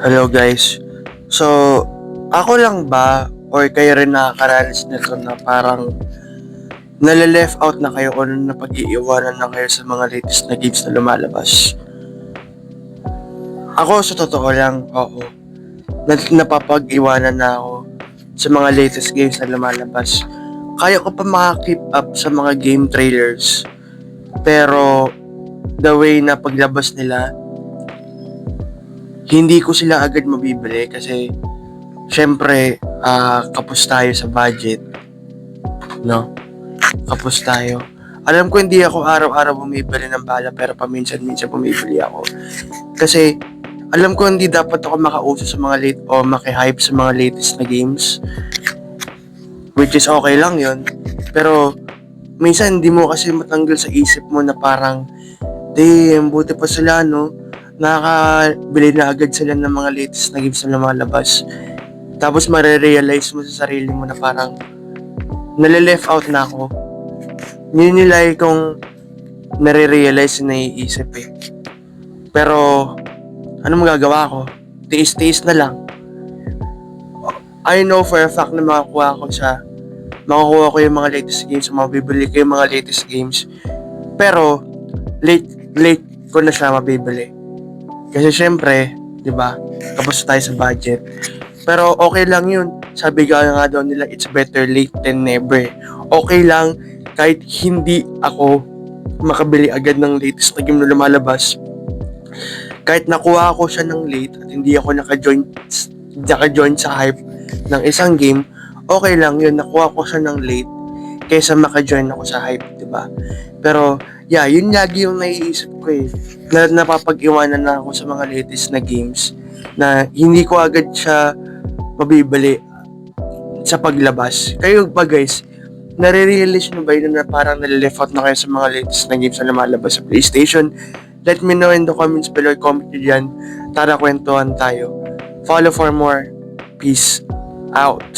Hello guys. So, ako lang ba or kayo rin nakakaranas nito na parang nale-left out na kayo o napag-iiwanan na kayo sa mga latest na games na lumalabas? Ako sa totoo lang, oo. Na- napapag-iwanan na ako sa mga latest games na lumalabas. Kaya ko pa makakip up sa mga game trailers. Pero, the way na paglabas nila, hindi ko sila agad mabibili kasi syempre ah, kapos tayo sa budget no? Kapos tayo. Alam ko hindi ako araw-araw bumibili ng bala pero paminsan-minsan bumibili ako. Kasi alam ko hindi dapat ako makauso sa mga late o maki-hype sa mga latest na games. Which is okay lang yon pero minsan hindi mo kasi matanggal sa isip mo na parang damn buti pa sila no nakakabili na agad sila ng mga latest na games na lumalabas. Tapos marerealize mo sa sarili mo na parang nale-left out na ako. Yun yung like kong nare-realize na naiisip eh. Pero, ano magagawa ko? Tiis-tiis na lang. I know for a fact na makakuha ko sa makukuha ko yung mga latest games, mabibili ko yung mga latest games. Pero, late, late ko na siya mabibili. Kasi syempre, 'di ba? Kapos tayo sa budget. Pero okay lang 'yun. Sabi nga nga daw nila, it's better late than never. Okay lang kahit hindi ako makabili agad ng latest na game na lumalabas. Kahit nakuha ko siya ng late at hindi ako naka-join naka-join sa hype ng isang game, okay lang 'yun. Nakuha ko siya ng late kaysa maka-join ako sa hype, 'di ba? Pero yeah, yun lagi yung naiisip ko eh. Na napapag-iwanan na ako sa mga latest na games na hindi ko agad siya mabibili sa paglabas. Kayo ba guys, nare-realize nyo ba yun na parang nalileft na kayo sa mga latest na games na lumalabas sa PlayStation? Let me know in the comments below. Comment nyo dyan. Tara kwentuhan tayo. Follow for more. Peace out.